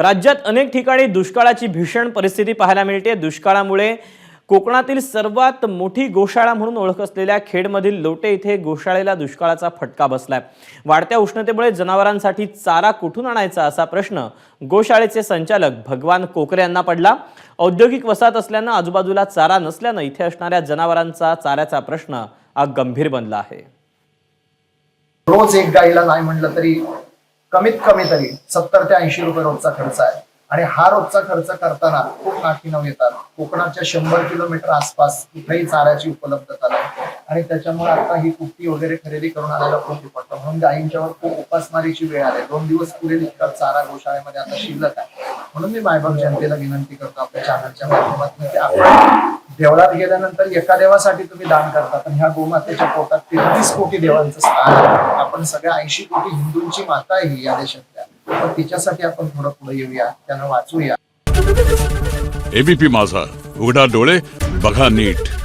राज्यात अनेक ठिकाणी दुष्काळाची भीषण परिस्थिती पाहायला मिळते. दुष्काळामुळे कोकणातील सर्वात मोठी गोशाळा म्हणून ओळख असलेल्या खेडमधील लोटे इथे गोशाळेला दुष्काळाचा फटका बसलाय. वाढत्या उष्णतेमुळे जनावरांसाठी चारा कुठून आणायचा असा प्रश्न गोशाळेचे संचालक भगवान कोकरे यांना पडला. औद्योगिक वसाहत असल्यानं आजूबाजूला चारा नसल्यानं इथे असणाऱ्या जनावरांचा चाऱ्याचा प्रश्न हा गंभीर बनला आहे. रोज एक गाईला नाही म्हणलं तरी कमीत कमी तरी सत्तर ते ऐंशी रुपये रोजचा खर्च आहे. आणि हा रोजचा खर्च करताना खूप नाकीनव येतात. कोकणाच्या शंभर किलोमीटर आसपास कुठेही चाऱ्याची उपलब्धता नाही. आणि त्याच्यामुळे आता ही कुट्टी वगैरे खरेदी करून आणायला खूप पडतं म्हणून गायींच्यावर खूप उपासमारीची वेळ आली. दोन दिवस पुरेल इतका चारा गोशाळेमध्ये आता शिल्लक आहे. म्हणून मी मायबाप जनतेला विनंती करतो आपल्या चॅनलच्या माध्यमातून की आपण देवळात गेल्यानंतर एका देवासाठी तुम्ही दान करता. पण ह्या गोमातेच्या पोटात तेहतीस कोटी देवांचं स्थान आहे. आपण सगळ्या ऐंशी कोटी हिंदूंची माता आहे या देशातल्या. तर तिच्यासाठी आपण थोडं पुढे येऊया. त्यांना वाचूया. एबीपी माझा. उघडा डोळे बघा नीट.